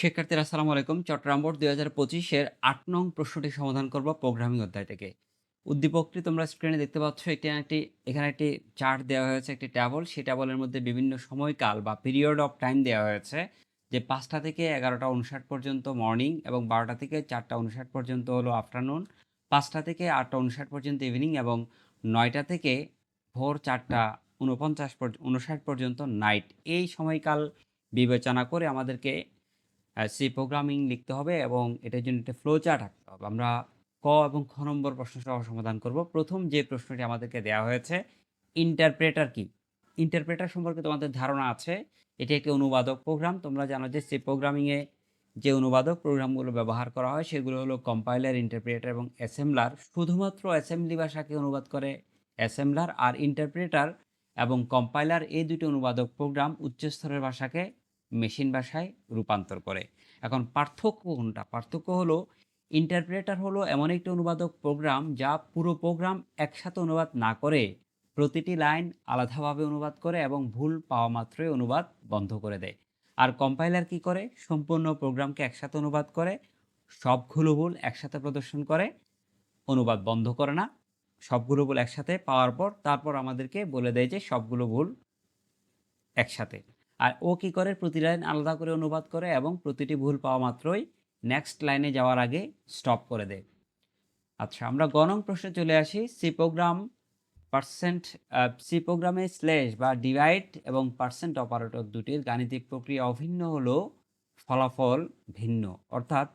শিক্ষার্থীরা, আসসালামু আলাইকুম। চট্টগ্রাম বোর্ড দুই হাজার পঁচিশের আট নং প্রশ্নটি সমাধান করব প্রোগ্রামিং অধ্যায় থেকে। উদ্দীপকটি তোমরা স্ক্রিনে দেখতে পাচ্ছ, এটি একটি, এখানে একটি চার্ট দেওয়া হয়েছে, একটি ট্যাবল সেই ট্যাবলের মধ্যে বিভিন্ন সময়কাল বা পিরিয়ড অফ টাইম দেওয়া হয়েছে, যে পাঁচটা থেকে এগারোটা উনষাট পর্যন্ত মর্নিং এবং বারোটা থেকে চারটা উনষাট পর্যন্ত হলো আফটারনুন পাঁচটা থেকে আটটা উনষাট পর্যন্ত ইভিনিং এবং নয়টা থেকে ভোর চারটা উনপঞ্চাশ উনষাট পর্যন্ত নাইট এই সময়কাল বিবেচনা করে আমাদেরকে সি প্রোগ্রামিং লিখতে হবে এবং এটার জন্য একটা ফ্লো চার্ট আঁকতে হবে। আমরা ক এবং খ নম্বর প্রশ্ন সহ সমাধান করব। প্রথম যে প্রশ্নটি আমাদেরকে দেওয়া হয়েছে ইন্টারপ্রেটার কি? ইন্টারপ্রেটার সম্পর্কে তোমাদের ধারণা আছে। এটি একটি অনুবাদক প্রোগ্রাম তোমরা জানো যে সি প্রোগ্রামিংয়ে যে অনুবাদক প্রোগ্রামগুলো ব্যবহার করা হয়, সেগুলো হলো কম্পাইলার ইন্টারপ্রেটার এবং অ্যাসেম্বলার শুধুমাত্র অ্যাসেম্বলি ভাষাকে অনুবাদ করে অ্যাসেম্বলার আর ইন্টারপ্রেটার এবং কম্পাইলার এই দুটি অনুবাদক প্রোগ্রাম উচ্চস্তরের ভাষাকে মেশিন ভাষায় রূপান্তর করে। এখন পার্থক্য কোনটা? পার্থক্য হলো ইন্টারপ্রেটার হলো এমন একটি অনুবাদক প্রোগ্রাম যা পুরো প্রোগ্রাম একসাথে অনুবাদ না করে প্রতিটি লাইন আলাদাভাবে অনুবাদ করে এবং ভুল পাওয়া মাত্রই অনুবাদ বন্ধ করে দেয়। আর কম্পাইলার কি করে? সম্পূর্ণ প্রোগ্রামকে একসাথে অনুবাদ করে, সবগুলো ভুল একসাথে প্রদর্শন করে, অনুবাদ বন্ধ করে না। সবগুলো ভুল একসাথে পাওয়ার পর তারপর আমাদেরকে বলে দেয় যে সবগুলো ভুল একসাথে। আর ও কি করে? প্রতি লাইন আলাদা করে অনুবাদ করে এবং প্রতিটি ভুল পাওয়া মাত্রই নেক্সট লাইনে যাওয়ার আগে স্টপ করে দেয়। আচ্ছা আমরা গণং প্রশ্নে চলে আসি। সি প্রোগ্রাম পার্সেন্ট সি প্রোগ্রামে স্ল্যাশ বা ডিভাইড এবং পার্সেন্ট অপারেটর দুটির গাণিতিক প্রক্রিয়া অভিন্ন হলো ফলাফল ভিন্ন। অর্থাৎ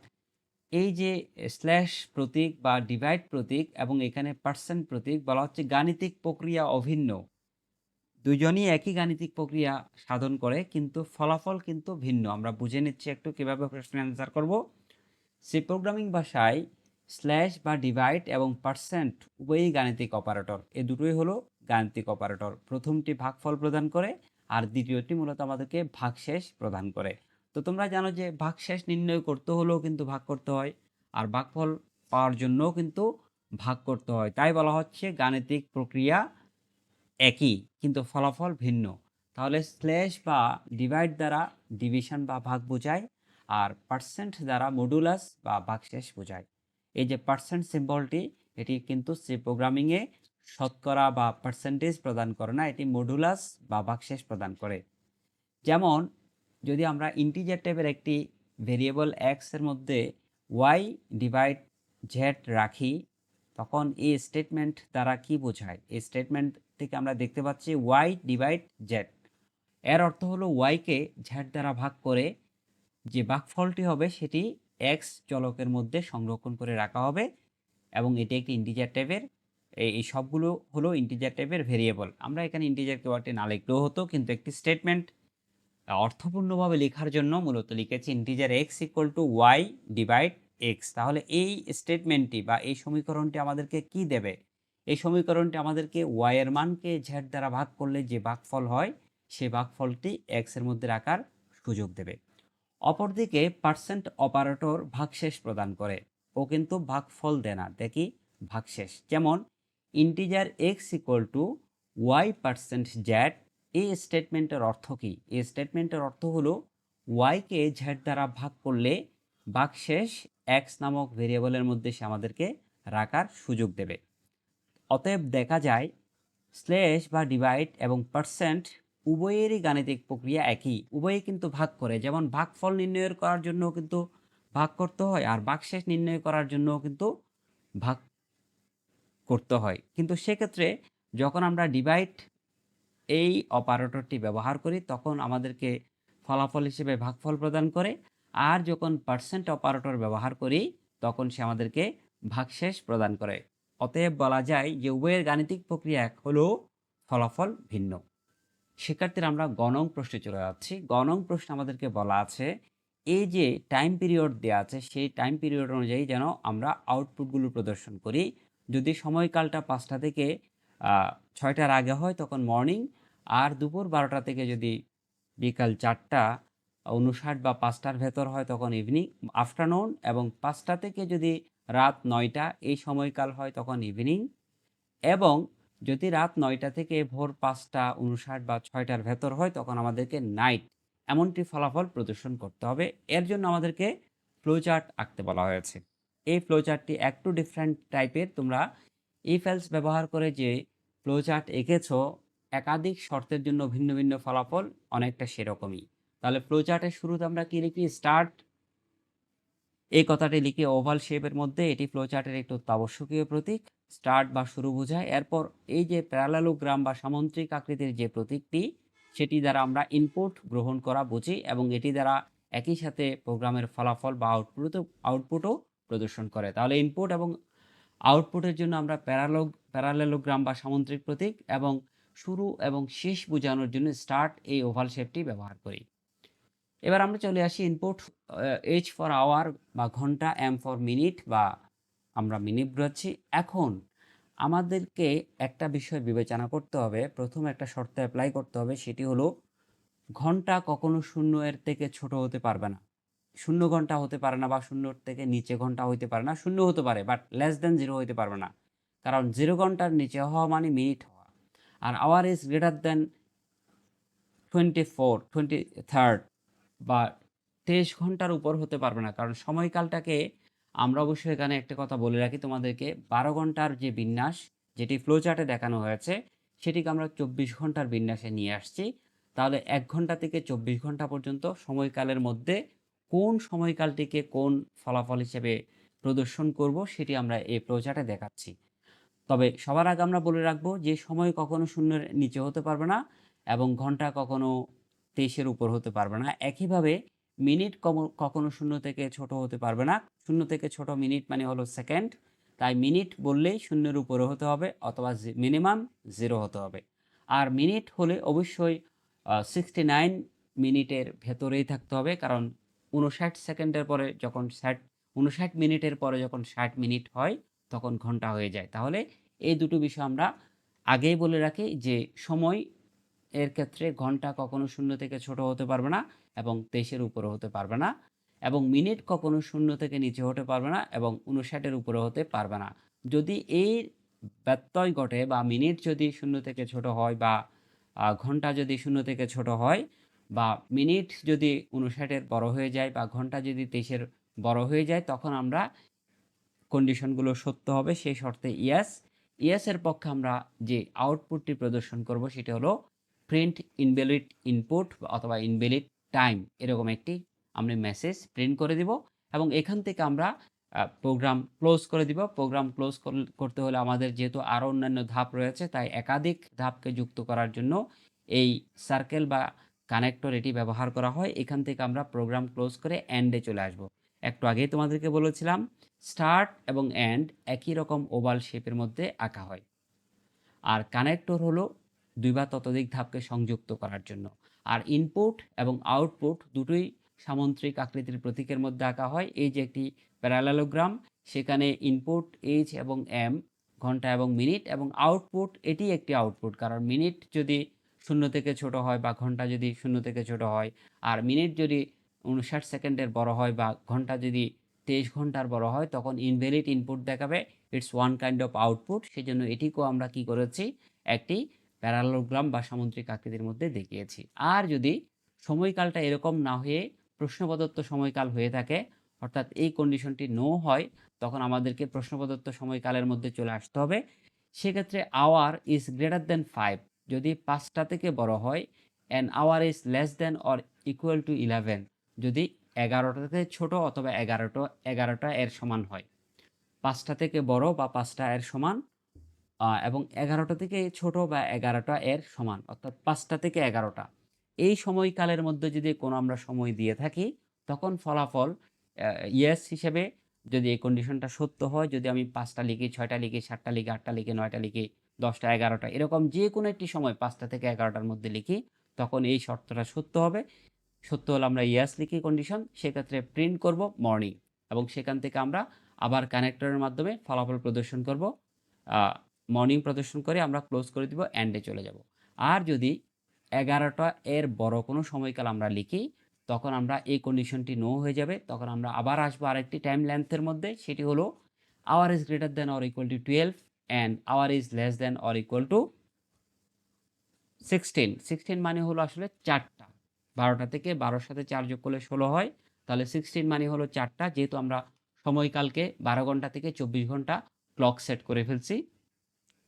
এই যে স্ল্যাশ প্রতীক বা ডিভাইড প্রতীক এবং এখানে পার্সেন্ট প্রতীক বলা হচ্ছে গাণিতিক প্রক্রিয়া অভিন্ন। দুজনই একই গাণিতিক প্রক্রিয়া সাধন করে, কিন্তু ফলাফল কিন্তু ভিন্ন। আমরা বুঝে নিচ্ছি একটু কীভাবে প্রশ্ন অ্যান্সার করব। সে প্রোগ্রামিং ভাষায় স্ল্যাশ বা ডিভাইড এবং পার্সেন্ট উভয়ই গাণিতিক অপারেটর এ দুটোই হলো গাণিতিক অপারেটর প্রথমটি ভাগফল প্রদান করে, আর দ্বিতীয়টি মূলত আমাদেরকে ভাগশেষ প্রদান করে। তো তোমরা জানো যে ভাগশেষ নির্ণয় করতে হলেও কিন্তু ভাগ করতে হয়, আর ভাগফল পাওয়ার জন্যও কিন্তু ভাগ করতে হয়। তাই বলা হচ্ছে গাণিতিক প্রক্রিয়া একই, কিন্তু ফলাফল ভিন্ন। তাহলে স্ল্যাশ বা ডিভাইড দ্বারা ডিভিশন বা ভাগ বোঝায় আর পার্সেন্ট দ্বারা মডুলাস বা ভাগশেষ বোঝায়। এই যে পার্সেন্ট সিম্বলটি, এটি কিন্তু সি প্রোগ্রামিংয়ে শতকরা বা পার্সেন্টেজ প্রদান করে না, এটি মডুলাস বা ভাগশেষ প্রদান করে। যেমন, যদি আমরা ইন্টিজার টাইপের একটি ভেরিয়েবল এক্সের মধ্যে ওয়াই ডিভাইড জেড রাখি, তখন এই স্টেটমেন্ট দ্বারা কি বোঝায়? এই স্টেটমেন্ট থেকে আমরা দেখতে পাচ্ছি ওয়াই ডিভাইড জেড এর অর্থ হলো ওয়াইকে ঝ্যাট দ্বারা ভাগ করে যে ভাগফলটি হবে সেটি এক্স চলকের মধ্যে সংরক্ষণ করে রাখা হবে এবং এটি একটি ইন্টিজার টাইপের এই সবগুলো হলো ইন্টিজার টাইপের ভেরিয়েবল আমরা এখানে ইন্টিজার কেওয়ার্ডটি না লিখলেও হতো, কিন্তু একটি স্টেটমেন্ট অর্থপূর্ণভাবে লেখার জন্য মূলত লিখেছি integer X equal to Y divide X তাহলে এই স্টেটমেন্টটি বা এই সমীকরণটি আমাদেরকে কি দেবে? এই সমীকরণটি আমাদেরকে ওয়াই এর মানকে ঝ্যাট দ্বারা ভাগ করলে যে ভাগফল হয় সেই ভাগফলটি এক্সের মধ্যে রাখার সুযোগ দেবে। অপরদিকে পার্সেন্ট অপারেটর ভাগশেষ প্রদান করে। ও কিন্তু ভাগফল দেয় না দেখি ভাগশেষ। যেমন integer X equal to Y percent Z এই স্টেটমেন্টের অর্থ কী? এই স্টেটমেন্টের অর্থ হলো ওয়াইকে ঝ্যাট দ্বারা ভাগ করলে ভাগশেষ এক্স নামক ভেরিয়েবলের মধ্যে সে আমাদেরকে রাখার সুযোগ দেবে। অতএব দেখা যায় স্লেশ বা ডিভাইড এবং পার্সেন্ট উভয়েরই গাণিতিক প্রক্রিয়া একই। উভয়ই কিন্তু ভাগ করে, যেমন ভাগফল নির্ণয় করার জন্য কিন্তু ভাগ করতে হয় আর ভাগশেষ নির্ণয় করার জন্য কিন্তু ভাগ করতে হয়। কিন্তু সেক্ষেত্রে যখন আমরা ডিভাইড এই অপারেটরটি ব্যবহার করি, তখন আমাদেরকে ফলাফল হিসেবে ভাগফল প্রদান করে আর যখন পার্সেন্ট অপারেটর ব্যবহার করি, তখন সে আমাদেরকে ভাগশেষ প্রদান করে। অতএব বলা যায় যে উভয়ের গাণিতিক প্রক্রিয়া এক হলেও ফলাফল ভিন্ন। শিক্ষার্থীরা আমরা গণং প্রশ্নে চলে যাচ্ছি। গণং প্রশ্ন আমাদেরকে বলা আছে, এই যে টাইম পিরিয়ড দেওয়া আছে, সেই টাইম পিরিয়ড অনুযায়ী যেন আমরা আউটপুটগুলো প্রদর্শন করি। যদি সময়কালটা পাঁচটা থেকে ছয়টার আগে হয়, তখন মর্নিং আর দুপুর বারোটা থেকে যদি বিকাল চারটা উনষাট বা পাঁচটার ভেতর হয়, তখন ইভিনিং আফটারনুন এবং পাঁচটা থেকে যদি রাত নয়টা এই সময়কাল হয় তখন ইভিনিং এবং যদি রাত নয়টা থেকে ভোর পাঁচটা উনষাট বা ছয়টার ভেতর হয় তখন আমাদেরকে নাইট এমনটি ফলাফল প্রদর্শন করতে হবে। এর জন্য আমাদেরকে ফ্লোচার্ট আঁকতে বলা হয়েছে। এই ফ্লোচার্টটি একটু ডিফারেন্ট টাইপের তোমরা ইফেলস ব্যবহার করে যে ফ্লোচার্ট এঁকেছ, একাধিক শর্তের জন্য ভিন্ন ভিন্ন ফলাফল অনেকটা সেরকমই। তাহলে ফ্লোচার্টের শুরুতে আমরা কি লিখি? স্টার্ট এই কথাটি লিখে ওভাল শেপের মধ্যে এটি ফ্লোচার্টের একটি অত্যাবশ্যকীয় প্রতীক স্টার্ট বা শুরু বোঝায়। এরপর এই যে প্যারালালোগ্রাম বা সামন্ত্রিক আকৃতির যে প্রতীকটি, সেটি দ্বারা আমরা ইনপুট গ্রহণ করা বুঝি এবং এটি দ্বারা একই সাথে প্রোগ্রামের ফলাফল বা আউটপুটও আউটপুটও প্রদর্শন করে। তাহলে ইনপুট এবং আউটপুটের জন্য আমরা প্যারালোগ প্যারালেলোগ্রাম বা সামন্ত্রিক প্রতীক এবং শুরু এবং শেষ বোঝানোর জন্য স্টার্ট এই ওভাল শেপটি ব্যবহার করি। এবার আমরা চলে আসি ইনপুট এইচ ফর আওয়ার বা ঘণ্টা এম ফর মিনিট বা আমরা মিনিট বোঝাচ্ছি। এখন আমাদেরকে একটা বিষয় বিবেচনা করতে হবে। প্রথম একটা শর্ত অ্যাপ্লাই করতে হবে, সেটি হলো ঘণ্টা কখনো শূন্য এর থেকে ছোট হতে পারবে না। শূন্য ঘণ্টা হতে পারে না বা শূন্যর থেকে নিচে ঘণ্টা হইতে পারে না, শূন্য হতে পারে বাট লেস দেন জিরো হইতে পারবে না। কারণ জিরো ঘণ্টার নিচে হওয়া মানে মিনিট হওয়া। আর hour is greater than twenty four twenty third বা তেইশ ঘণ্টার উপর হতে পারবে না। কারণ সময়কালটাকে আমরা অবশ্যই এখানে একটা কথা বলে রাখি তোমাদেরকে, বারো ঘণ্টার যে বিন্যাস, যেটি ফ্লোচার্টে দেখানো হয়েছে, সেটিকে আমরা চব্বিশ ঘণ্টার বিন্যাসে নিয়ে আসছি। তাহলে এক ঘণ্টা থেকে চব্বিশ ঘণ্টা পর্যন্ত সময়কালের মধ্যে কোন সময়কালটিকে কোন ফলাফল হিসেবে প্রদর্শন করব, সেটি আমরা এই ফ্লোচার্টে দেখাচ্ছি। তবে সবার আগে আমরা বলে রাখব যে সময় কখনো শূন্যের নিচে হতে পারবে না এবং ঘণ্টা কখনো তেইশের উপর হতে পারবে না। একইভাবে মিনিট কম- কখনো শূন্য থেকে ছোট হতে পারবে না। শূন্য থেকে ছোট মিনিট মানে হলো সেকেন্ড। তাই মিনিট বললেই শূন্যের উপরে হতে হবে অথবা মিনিমাম জিরো হতে হবে। আর মিনিট হলে অবশ্যই সিক্সটি নাইন মিনিটের ভেতরেই থাকতে হবে। কারণ উনষাট সেকেন্ডের পরে যখন ষাট উনষাট মিনিটের পরে যখন ষাট মিনিট হয়, তখন ঘণ্টা হয়ে যায়। তাহলে এই দুটো বিষয় আমরা আগেই বলে রাখি যে সময় এর ক্ষেত্রে ঘণ্টা কখনো শূন্য থেকে ছোট হতে পারবে না এবং তেইশের উপরে হতে পারবে না এবং মিনিট কখনো শূন্য থেকে নিচে হতে পারবে না এবং উনষাটের উপরে হতে পারবে না। যদি এই ব্যত্যয় ঘটে বা মিনিট যদি শূন্য থেকে ছোট হয় বা ঘণ্টা যদি শূন্য থেকে ছোট হয় বা মিনিট যদি উনষাটের বড় হয়ে যায় বা ঘণ্টা যদি তেইশের বড় হয়ে যায় তখন আমরা কন্ডিশনগুলো সত্য হবে। সেই শর্তে ইয়াস। ইয়াসের পক্ষে আমরা যে আউটপুটটি প্রদর্শন করব সেটা হলো প্রিন্ট ইনভ্যালিড ইনপুট অথবা ইনভ্যালিড টাইম এরকম একটি আমরা মেসেজ প্রিন্ট করে দিব এবং এখান থেকে আমরা প্রোগ্রাম ক্লোজ করে দিব। প্রোগ্রাম ক্লোজ করতে হলে আমাদের যেহেতু আরও অন্যান্য ধাপ রয়েছে, তাই একাধিক ধাপকে যুক্ত করার জন্য এই সার্কেল বা কানেক্টর এটি ব্যবহার করা হয়। এখান থেকে আমরা প্রোগ্রাম ক্লোজ করে এন্ডে চলে আসব। একটু আগেই তোমাদেরকে বলেছিলাম স্টার্ট এবং এন্ড একই রকম ওভাল শেপের মধ্যে আঁকা হয়। আর কানেক্টর হলো দুই বা ততোধিক ধাপকে সংযুক্ত করার জন্য। আর ইনপুট এবং আউটপুট দুটোই সামন্ত্রিক আকৃতির প্রতীকের মধ্যে আঁকা হয়। এই যে একটি প্যারালালোগ্রাম সেখানে ইনপুট এইচ এবং এম ঘণ্টা এবং মিনিট এবং আউটপুট এটি একটি আউটপুট কারণ মিনিট যদি শূন্য থেকে ছোট হয় বা ঘণ্টা যদি শূন্য থেকে ছোট হয়, আর মিনিট যদি উনষাট সেকেন্ডের বড় হয় বা ঘণ্টা যদি তেইশ ঘণ্টার বড় হয়, তখন ইনভ্যালিড ইনপুট দেখাবে। It's one kind of output সেই জন্য এটিকেও আমরা কি করেছি? একটি প্যারালোগ্রাম বা সামুদ্রিক আকৃতির মধ্যে দেখিয়েছি। আর যদি সময়কালটা এরকম না হয়ে প্রশ্ন প্রদত্ত সময়কাল হয়ে থাকে, অর্থাৎ এই কন্ডিশনটি নো হয়, তখন আমাদেরকে প্রশ্ন প্রদত্ত সময়কালের মধ্যে চলে আসতে হবে। সেক্ষেত্রে hour is greater than five যদি পাঁচটা থেকে বড় হয় and hour is less than or equal to eleven যদি এগারোটা থেকে ছোট অথবা এগারোটা এগারোটা এর সমান হয়। পাঁচটা থেকে বড় বা পাঁচটা এর সমান এবং এগারোটা থেকে ছোট বা এগারোটা এর সমান, অর্থাৎ পাঁচটা থেকে এগারোটা। এই সময়কালের মধ্যে যদি কোনো আমরা সময় দিয়ে থাকি, তখন ফলাফল ইয়েস হিসেবে যদি এই কন্ডিশনটা সত্য হয়, যদি আমি পাঁচটা লিখি, ছয়টা লিখি, সাতটা লিখি, আটটা লিখি, নয়টা লিখি, দশটা, এগারোটা, এরকম যে কোনো একটি সময় পাঁচটা থেকে এগারোটার মধ্যে লিখি, তখন এই শর্তটা সত্য হবে। সত্য হলে আমরা ইয়াস লিখি কন্ডিশন সেক্ষেত্রে প্রিন্ট করব মর্নিং এবং সেখান থেকে আমরা আবার কানেক্টরের মাধ্যমে ফলাফল প্রদর্শন করব। মর্নিং প্রদর্শন করে আমরা ক্লোজ করে দিব অ্যান্ডে চলে যাব। আর যদি এগারোটা এর বড় কোনো সময়কাল আমরা লিখি, তখন আমরা এই কন্ডিশনটি নো হয়ে যাবে। তখন আমরা আবার আসব আরেকটি টাইম লেন্থের মধ্যে, সেটি হলো hour is greater than or equal to twelve and hour is less than or equal to sixteen sixteen মানে হলো আসলে চারটা। বারোটা থেকে বারোর সাথে চার যোগ করলে ষোলো হয়। তাহলে সিক্সটিন মানে হলো চারটা। যেহেতু আমরা সময়কালকে বারো ঘণ্টা থেকে চব্বিশ ঘণ্টা ক্লক সেট করে ফেলছি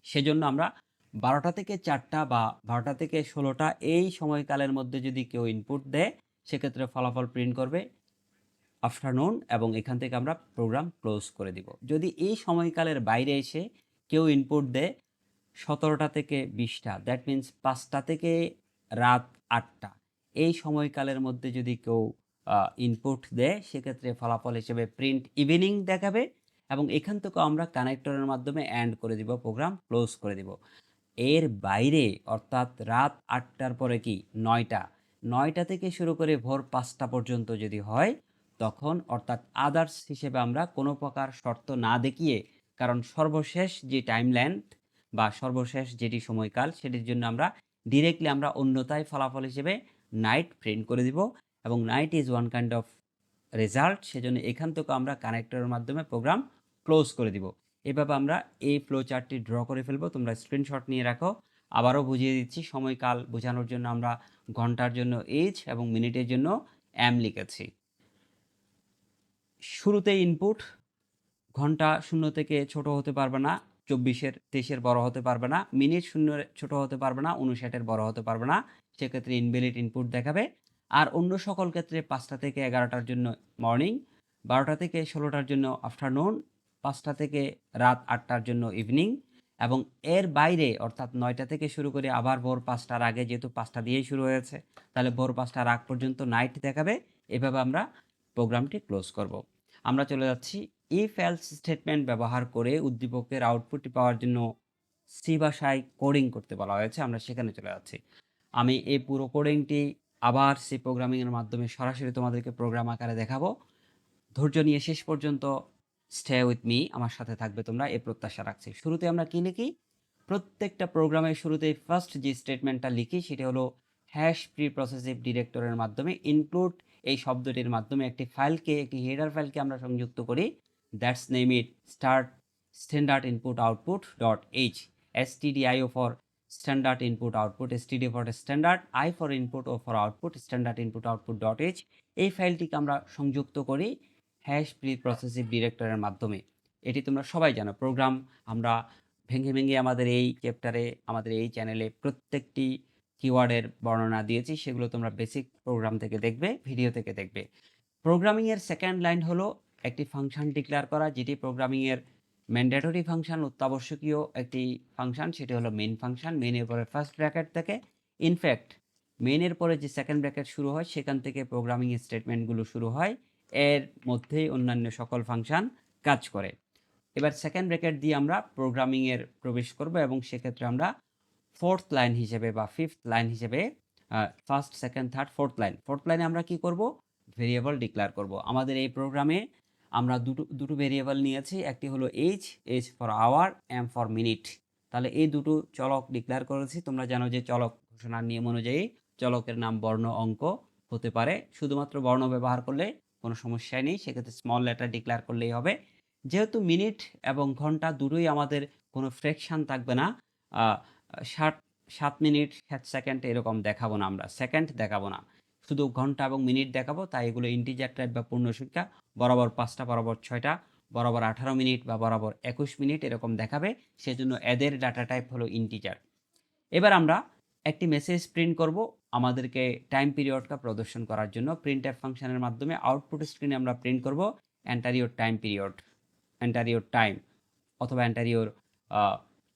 সেজন্য আমরা বারোটা থেকে চারটা বা বারোটা থেকে ষোলোটা এই সময়কালের মধ্যে যদি কেউ ইনপুট দেয়, সেক্ষেত্রে ফলাফল প্রিন্ট করবে আফটারনুন এবং এখান থেকে আমরা প্রোগ্রাম ক্লোজ করে দিব। যদি এই সময়কালের বাইরে এসে কেউ ইনপুট দেয়, সতেরোটা থেকে বিশটা দ্যাট মিন্স পাঁচটা থেকে রাত আটটা, এই সময়কালের মধ্যে যদি কেউ ইনপুট দেয়, সেক্ষেত্রে ফলাফল হিসেবে প্রিন্ট ইভিনিং দেখাবে এবং এখান থেকে আমরা কানেক্টরের মাধ্যমে অ্যান্ড করে দিব প্রোগ্রাম ক্লোজ করে দিব। এর বাইরে, অর্থাৎ রাত আটটার পরে কি? নয়টা। নয়টা থেকে শুরু করে ভোর পাঁচটা পর্যন্ত যদি হয়, তখন অর্থাৎ আদার্স হিসেবে আমরা কোনো প্রকার শর্ত না দেখিয়ে, কারণ সর্বশেষ যে টাইম লেন্থ বা সর্বশেষ যেটি সময়কাল, সেটির জন্য আমরা ডিরেক্টলি আমরা অন্যতায় ফলাফল হিসেবে নাইট প্রিন্ট করে দিব এবং night is one kind of result সেজন্য এখান থেকে আমরা কানেক্টরের মাধ্যমে প্রোগ্রাম ক্লোজ করে দিব। এভাবে আমরা এই ফ্লো চার্টটি ড্র করে ফেলব। তোমরা স্ক্রিনশট নিয়ে রাখো। আবারও বুঝিয়ে দিচ্ছি, সময়কাল বোঝানোর জন্য আমরা ঘণ্টার জন্য এইচ এবং মিনিটের জন্য এম লিখেছি। শুরুতে ইনপুট ঘণ্টা শূন্য থেকে ছোট হতে পারবে না, চব্বিশের তেইশের বড় হতে পারবে না, মিনিট শূন্য ছোট হতে পারবে না উনষাটের বড় হতে পারবে না, সেক্ষেত্রে ইনভ্যালিড ইনপুট দেখাবে। আর অন্য সকল ক্ষেত্রে পাঁচটা থেকে এগারোটার জন্য মর্নিং বারোটা থেকে ষোলোটার জন্য আফটারনুন পাঁচটা থেকে রাত আটটার জন্য ইভিনিং এবং এর বাইরে অর্থাৎ নয়টা থেকে শুরু করে আবার ভোর পাঁচটার আগে যেহেতু পাঁচটা দিয়েই শুরু হয়েছে, তাহলে ভোর পাঁচটার আগ পর্যন্ত নাইট দেখাবে। এভাবে আমরা প্রোগ্রামটি ক্লোজ করব। আমরা চলে যাচ্ছি ইফ এলস স্টেটমেন্ট ব্যবহার করে উদ্দীপকের আউটপুটটি পাওয়ার জন্য সি ভাষায় কোডিং করতে বলা হয়েছে। আমরা সেখানে চলে যাচ্ছি। আমি এই পুরো কোডিংটি আবার সি প্রোগ্রামিংয়ের মাধ্যমে সরাসরি তোমাদেরকে প্রোগ্রাম আকারে দেখাবো। ধৈর্য নিয়ে শেষ পর্যন্ত স্টে উইথ মি আমার সাথে থাকবে তোমরা এই প্রত্যাশা রাখছি। শুরুতে আমরা কি লিখি? প্রত্যেকটা প্রোগ্রামের শুরুতে ফার্স্ট যে স্টেটমেন্টটা লিখি, সেটা হলো হ্যাশ প্রি প্রসেসিভ ডিরেক্টরের মাধ্যমে ইনক্লুড এই শব্দটির মাধ্যমে একটি ফাইলকে, একটি হেডার ফাইলকে আমরা সংযুক্ত করি। That's name it start standard input output dot H S TDIO for standard input output S TD for standard I for input O for output standard input output dot H এই ফাইলটিকে আমরা সংযুক্ত করি। Hash pre প্রসেসিভ ডিরেক্টরের মাধ্যমে। এটি তোমরা সবাই জানো প্রোগ্রাম আমরা ভেঙে ভেঙে আমাদের এই চ্যাপ্টারে আমাদের এই চ্যানেলে প্রত্যেকটি কিওয়ার্ডের বর্ণনা দিয়েছি, সেগুলো তোমরা বেসিক প্রোগ্রাম থেকে দেখবে ভিডিও থেকে দেখবে। প্রোগ্রামিংয়ের সেকেন্ড লাইন হলো একটি ফাংশন ডিক্লেয়ার করা, যেটি প্রোগ্রামিংয়ের ম্যান্ডেটরি ফাংশন অত্যাবশ্যকীয় একটি ফাংশন সেটি হলো মেন ফাংশন মেনের পরে ফার্স্ট ব্র্যাকেট থেকে। ইনফ্যাক্ট মেনের পরে যে সেকেন্ড ব্র্যাকেট শুরু হয়, সেখান থেকে প্রোগ্রামিং স্টেটমেন্টগুলো শুরু হয়। এর মধ্যেই অন্যান্য সকল ফাংশন কাজ করে। এবার সেকেন্ড ব্র্যাকেট দিয়ে আমরা প্রোগ্রামিংয়ের প্রবেশ করব এবং সেক্ষেত্রে আমরা ফোর্থ লাইন হিসেবে বা ফিফথ লাইন হিসেবে first second third fourth line fourth লাইনে আমরা কি করব? ভেরিয়েবল ডিক্লেয়ার করব। আমাদের এই প্রোগ্রামে আমরা দুটো দুটো ভেরিয়েবল নিয়েছি। একটি হলো H H for hour M for minute তাহলে এই দুটো চলক ডিক্লেয়ার করেছি। তোমরা জানো যে চলক ঘোষণার নিয়ম অনুযায়ী চলকের নাম বর্ণ অঙ্ক হতে পারে। শুধুমাত্র বর্ণ ব্যবহার করলে কোনো সমস্যাই নেই। সেক্ষেত্রে স্মল লেটার ডিক্লেয়ার করলেই হবে। যেহেতু মিনিট এবং ঘণ্টা দুটোই আমাদের কোনো ফ্র্যাকশান থাকবে না ষাট সাত মিনিট সাত সেকেন্ড এরকম দেখাবো না আমরা। সেকেন্ড দেখাবো না। শুধু ঘণ্টা এবং মিনিট দেখাবো, তাই এগুলো ইন্টিজার টাইপ বা পূর্ণ সংখ্যা বরাবর পাঁচটা, বরাবর ছয়টা, বরাবর আঠারো মিনিট বা বরাবর একুশ মিনিট এরকম দেখাবে। সেজন্য এদের ডাটা টাইপ হলো ইন্টিজার এবার আমরা একটি মেসেজ প্রিন্ট করব। আমাদেরকে টাইম পিরিয়ডটা প্রদর্শন করার জন্য প্রিন্ট অ্যাপ ফাংশনের মাধ্যমে আউটপুট স্ক্রিনে আমরা প্রিন্ট করব enter your time period enter your time অথবা অ্যান্টারিওর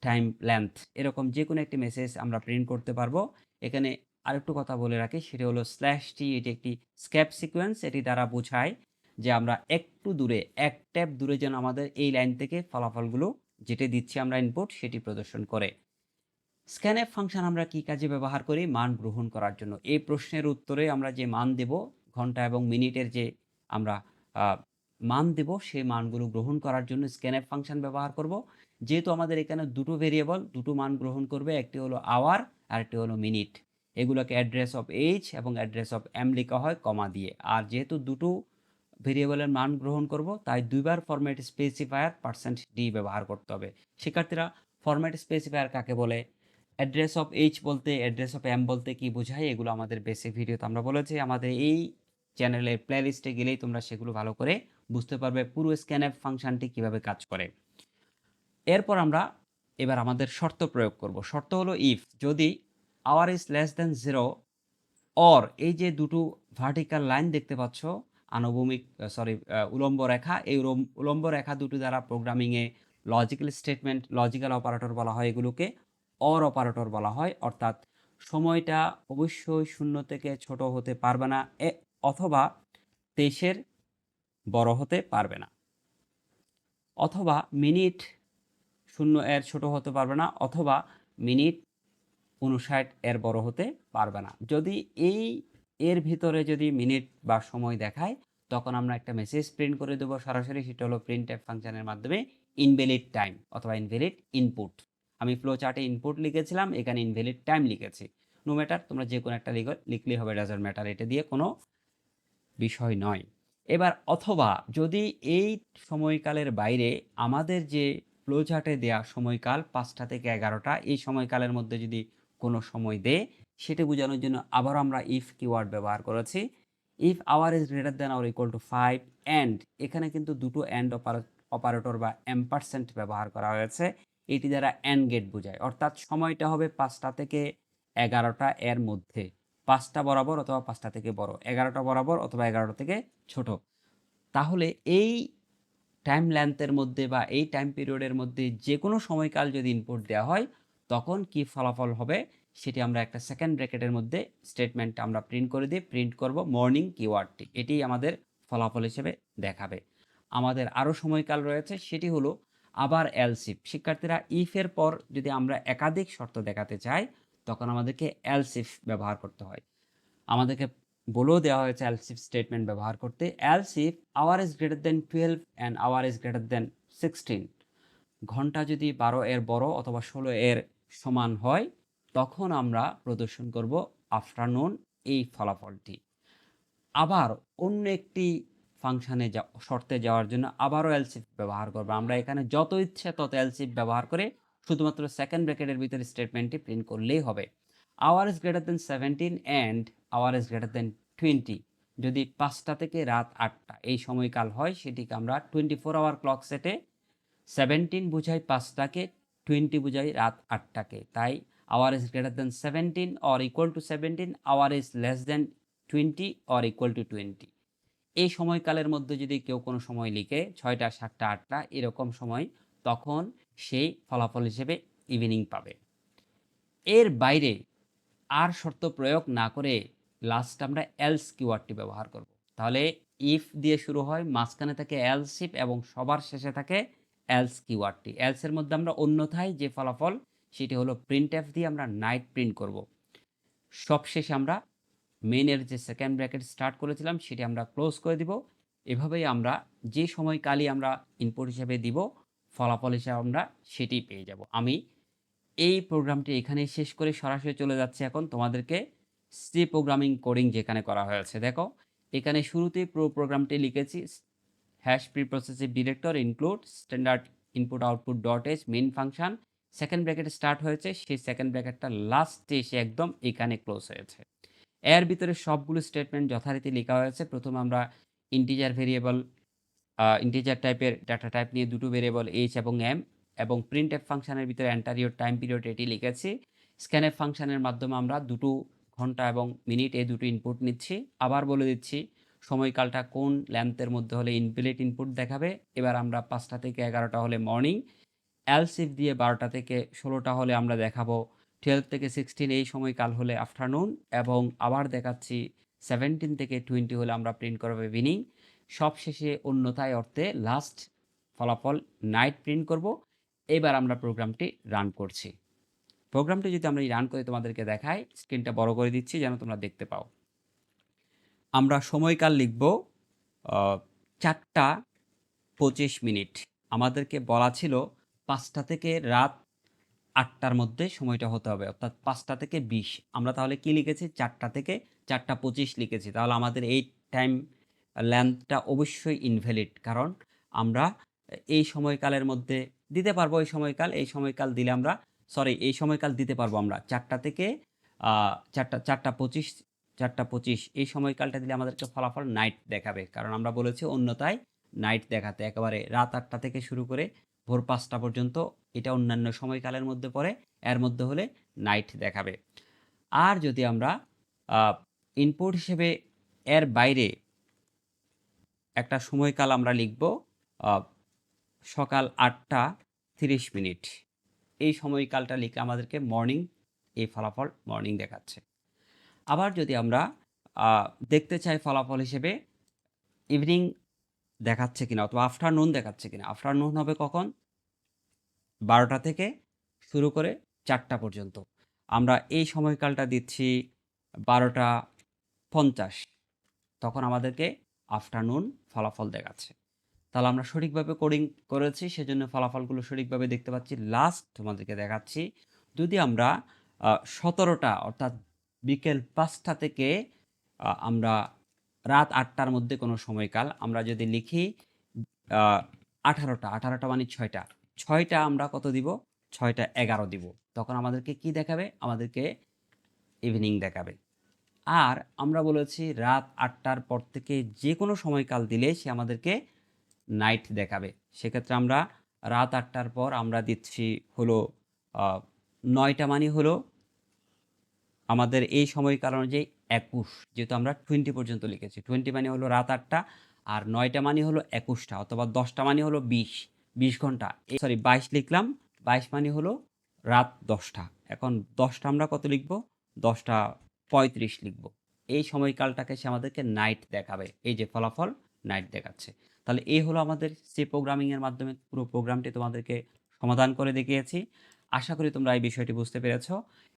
টাইম লেন্থ এরকম যে কোনো একটি মেসেজ আমরা প্রিন্ট করতে পারব। এখানে আরেকটু কথা বলে রাখি, সেটা হলো স্ল্যাশটি এটি একটি স্ক্যাপ সিকোয়েন্স এটি দ্বারা বোঝায় যে আমরা একটু দূরে, এক ট্যাপ দূরে যেন আমাদের এই লাইন থেকে ফলাফলগুলো যেটি দিচ্ছি আমরা ইনপুট সেটি প্রদর্শন করে। স্ক্যানএফ ফাংশন আমরা কি কাজে ব্যবহার করি? মান গ্রহণ করার জন্য। এই প্রশ্নের উত্তরে আমরা যে মান দেব, ঘণ্টা এবং মিনিটের যে আমরা মান দেব, সেই মানগুলো গ্রহণ করার জন্য স্ক্যানএফ ফাংশন ব্যবহার করব। যেহেতু আমাদের এখানে দুটো ভেরিয়েবল দুটো মান গ্রহণ করবে, একটি হলো আওয়ার আর একটি হলো মিনিট এগুলোকে অ্যাড্রেস অফ এইচ এবং অ্যাড্রেস অফ এম লেখা হয় কমা দিয়ে। আর যেহেতু দুটো ভেরিয়েবলের মান গ্রহণ করব, তাই দুইবার ফরম্যাট স্পেসিফায়ার পার্সেন্ট ডি ব্যবহার করতে হবে। শিক্ষার্থীরা ফরম্যাট স্পেসিফায়ার কাকে বলে? অ্যাড্রেস অফ এইচ বলতে অ্যাড্রেস অফ এম বলতে কি বোঝায়, এগুলো আমাদের বেসিক ভিডিওতে আমরা বলেছি। আমাদের এই চ্যানেলের প্লেলিস্টে গেলেই তোমরা সেগুলো ভালো করে বুঝতে পারবে পুরো স্ক্যানএফ ফাংশনটি কীভাবে কাজ করে। এরপর আমরা এবার আমাদের শর্ত প্রয়োগ করব। শর্ত হলো ইফ যদি hour is less than zero or এই যে দুটো ভার্টিক্যাল লাইন দেখতে পাচ্ছ, আনুভূমিক সরি উলম্ব রেখা, এই উলম- উলম্ব রেখা দুটো দ্বারা প্রোগ্রামিংয়ে লজিক্যাল স্টেটমেন্ট লজিক্যাল অপারেটর বলা হয় এগুলোকে অর অপারেটর বলা হয়, অর্থাৎ সময়টা অবশ্যই শূন্য থেকে ছোট হতে পারবে না অথবা তেইশের বড় হতে পারবে না। অথবা মিনিট শূন্য এর ছোট হতে পারবে না, অথবা মিনিট উনষাট এর বড় হতে পারবে না। যদি এই এর ভিতরে যদি মিনিট বা সময় দেখায়, তখন আমরা একটা মেসেজ প্রিন্ট করে দেবো। সরাসরি সেটা হলো প্রিন্ট অ্যাপ ফাংশনের মাধ্যমে ইনভ্যালিড টাইম অথবা ইনভ্যালিড ইনপুট আমি ফ্লো চার্টে ইনপুট লিখেছিলাম, এখানে ইনভ্যালিড টাইম লিখেছি। নো ম্যাটার তোমরা যে কোনো একটা লিখ লিখলেই হবে ডাজার ম্যাটার এটা দিয়ে কোনো বিষয় নয়। এবার অথবা যদি এই সময়কালের বাইরে আমাদের যে ফ্লো চার্টে দেওয়া সময়কাল পাঁচটা থেকে এগারোটা, এই সময়কালের মধ্যে যদি কোনো সময় দেয়, সেটা বোঝানোর জন্য আবার আমরা ইফ কিওয়ার্ড ব্যবহার করেছি। If hour is greater than hour equal to five and এখানে কিন্তু দুটো অ্যান্ড অপারেটর বা এম্পারসেন্ট ব্যবহার করা হয়েছে। এটি দ্বারা অ্যান্ড গেট বোঝায়। অর্থাৎ সময়টা হবে পাঁচটা থেকে এগারোটা এর মধ্যে। পাঁচটা বরাবর অথবা পাঁচটা থেকে বড়। এগারোটা বরাবর অথবা এগারোটা থেকে ছোট। তাহলে এই টাইম লেন্থের মধ্যে বা এই টাইম পিরিয়ডের মধ্যে যে কোনো সময়কাল যদি ইনপুট দেওয়া হয়, তখন কি ফলাফল হবে? সেটি আমরা একটা সেকেন্ড ব্র্যাকেটের মধ্যে স্টেটমেন্টটা আমরা প্রিন্ট করে দিয়ে প্রিন্ট করব মর্নিং কিওয়ার্ডটি এটি আমাদের ফলাফল হিসেবে দেখাবে। আমাদের আরও সময়কাল রয়েছে, সেটি হলো আবার এলসিফ শিক্ষার্থীরা ইফের পর যদি আমরা একাধিক শর্ত দেখাতে চাই, তখন আমাদেরকে এলসিফ ব্যবহার করতে হয়। আমাদেরকে বলেও দেওয়া হয়েছে এলসিফ স্টেটমেন্ট ব্যবহার করতে। Else if hour is greater than twelve and hour is greater than sixteen ঘণ্টা যদি বারো এর বড় অথবা ষোলো এর সমান হয়, তখন আমরা প্রদর্শন করব আফটারনুন এই ফলাফলটি। আবার অন্য একটি ফাংশনে যা, শর্তে যাওয়ার জন্য আবারও এলসিফ ব্যবহার করব। আমরা এখানে যত ইচ্ছে তত এলসিফ ব্যবহার করে শুধুমাত্র সেকেন্ড ব্র্যাকেটের ভিতরে স্টেটমেন্টটি প্রিন্ট করলেই হবে। Hour is greater than seventeen and hour is greater than twenty যদি পাঁচটা থেকে রাত আটটা এই সময়কাল হয়, সেটিকে আমরা টোয়েন্টি ফোর আওয়ার ক্লক সেটে সেভেন্টিন বোঝাই পাঁচটাকে টোয়েন্টি বোঝাই রাত আটটাকে। তাই hour is greater than seventeen or equal to seventeen hour is less than twenty or equal to twenty এই সময়কালের মধ্যে যদি কেউ কোনো সময় লিখে ছয়টা, সাতটা, আটটা এরকম সময়, তখন সেই ফলাফল হিসেবে ইভিনিং পাবে। এর বাইরে আর শর্ত প্রয়োগ না করে লাস্ট আমরা এলস কিওয়ার্ডটি ব্যবহার করব। তাহলে ইফ দিয়ে শুরু হয়, মাঝখানে থাকে এলসিপ এবং সবার শেষে থাকে এলস কিওয়ার্ডটি এলসের মধ্যে আমরা অন্যথায় যে ফলাফল, সেটি হলো প্রিন্ট এফ দিয়ে আমরা নাইট প্রিন্ট করব। সবশেষে আমরা মেনের যে সেকেন্ড ব্র্যাকেট স্টার্ট করেছিলাম, সেটি আমরা ক্লোজ করে দিব। এভাবেই আমরা যে সময় সময়কালই আমরা ইনপুট হিসেবে দিব, ফলাফল হিসেবে আমরা সেটি পেয়ে যাব। আমি এই প্রোগ্রামটি এখানেই শেষ করে সরাসরি চলে যাচ্ছে এখন তোমাদেরকে সি প্রোগ্রামিং কোডিং যেখানে করা হয়েছে। দেখো, এখানে শুরুতেই পুরো প্রোগ্রামটি লিখেছি hash pre processive director include standard input output dot S main function second bracket start হয়েছে, সেই সেকেন্ড ব্র্যাকেটটা লাস্টে এসে একদম এখানে ক্লোজ হয়েছে। এর ভিতরে সবগুলো স্টেটমেন্ট যথারীতি লেখা হয়েছে। প্রথম আমরা ইন্টিজার ভেরিয়েবল ইন্টিজার টাইপের ডাটা টাইপ নিয়ে দুটো ভেরিয়েবল এইচ এবং এম এবং প্রিন্ট এফ ফাংশনের ভিতরে অ্যান্টারিয়র টাইম পিরিয়ড এটি লিখেছি। স্ক্যানএফ ফাংশনের মাধ্যমে আমরা দুটো ঘণ্টা এবং মিনিট এই দুটো ইনপুট নিচ্ছি। আবার বলে দিচ্ছি, সময়কালটা কোন ল্যাম্পের মধ্যে হলে ইনপিলেট ইনপুট দেখাবে? এবার আমরা পাঁচটা থেকে এগারোটা হলে মর্নিং এলসিফ দিয়ে বারোটা থেকে ষোলোটা হলে আমরা দেখাবো টুয়েলভ থেকে সিক্সটিন এই সময়কাল হলে আফটারনুন এবং আবার দেখাচ্ছি সেভেন্টিন থেকে টোয়েন্টি হলে আমরা প্রিন্ট করব ইভিনিং সবশেষে অন্যথায় অর্থে লাস্ট ফলাফল নাইট প্রিন্ট করব। এবার আমরা প্রোগ্রামটি রান করছি। প্রোগ্রামটি যদি আমরা রান করে তোমাদেরকে দেখাই স্ক্রিনটা বড় করে দিচ্ছি যেন তোমরা দেখতে পাও। আমরা সময়কাল লিখব চারটা পঁচিশ মিনিট। আমাদেরকে বলা ছিল পাঁচটা থেকে রাত আটটার মধ্যে সময়টা হতে হবে, অর্থাৎ পাঁচটা থেকে বিশ। আমরা তাহলে কি লিখেছি? চারটা থেকে চারটা পঁচিশ লিখেছি। তাহলে আমাদের এই টাইম লেন্থটা অবশ্যই ইনভ্যালিড কারণ আমরা এই সময়কালের মধ্যে দিতে পারব, এই সময়কাল এই সময়কাল দিলে আমরা সরি এই সময়কাল দিতে পারব আমরা। চারটা থেকে চারটা চারটা পঁচিশ চারটা পঁচিশ, এই সময়কালটা দিলে আমাদেরকে ফলাফল নাইট দেখাবে। কারণ আমরা বলেছি অন্যতায় নাইট দেখাতে। একেবারে রাত আটটা থেকে শুরু করে ভোর পাঁচটা পর্যন্ত এটা অন্যান্য সময়কালের মধ্যে পড়ে, এর মধ্যে হলে নাইট দেখাবে। আর যদি আমরা ইনপুট হিসেবে এর বাইরে একটা সময়কাল আমরা লিখব সকাল আটটা তিরিশ মিনিট। এই সময়কালটা লিখে আমাদেরকে মর্নিং এই ফলাফল মর্নিং দেখাচ্ছে। আবার যদি আমরা দেখতে চাই ফলাফল হিসেবে ইভিনিং দেখাচ্ছে কিনা অথবা আফটারনুন দেখাচ্ছে কিনা আফটারনুন হবে কখন? বারোটা থেকে শুরু করে চারটা পর্যন্ত। আমরা এই সময়কালটা দিচ্ছি বারোটা পঞ্চাশ। তখন আমাদেরকে আফটারনুন ফলাফল দেখাচ্ছে। তাহলে আমরা সঠিকভাবে কোডিং করেছি, সেজন্য ফলাফলগুলো সঠিকভাবে দেখতে পাচ্ছি। লাস্ট তোমাদেরকে দেখাচ্ছি, যদি আমরা সতেরোটা অর্থাৎ বিকেল পাঁচটা থেকে আমরা রাত আটটার মধ্যে কোনো সময়কাল আমরা যদি লিখি আঠারোটা আঠারোটা মানে ছয়টা। ছয়টা আমরা কত দিব? ছয়টা এগারো দিব। তখন আমাদেরকে কি দেখাবে? আমাদেরকে ইভিনিং দেখাবে। আর আমরা বলেছি রাত আটটার পর থেকে যে কোনো সময়কাল দিলে সে আমাদেরকে নাইট দেখাবে। সেক্ষেত্রে আমরা রাত আটটার পর আমরা দিচ্ছি হলো নয়টা মানে হলো আমাদের এই সময়কাল অনুযায়ী একুশ। যেহেতু আমরা টোয়েন্টি পর্যন্ত লিখেছি। টোয়েন্টি মানে হলো রাত আটটা আর নয়টা মানে হলো একুশটা অথবা দশটা মানে হলো বিশ। বিশ ঘণ্টা। সরি বাইশ লিখলাম। বাইশ মানে হলো রাত দশটা। এখন দশটা আমরা কত লিখব? দশটা পঁয়ত্রিশ লিখব। এই সময়কালটাকে সে আমাদেরকে নাইট দেখাবে। এই যে ফলাফল নাইট দেখাচ্ছে। তাহলে এই হলো আমাদের সি প্রোগ্রামিংয়ের মাধ্যমে পুরো প্রোগ্রামটি তোমাদেরকে সমাধান করে দেখিয়েছি। আশা করি তোমরা এই বিষয়টি বুঝতে পেরেছ।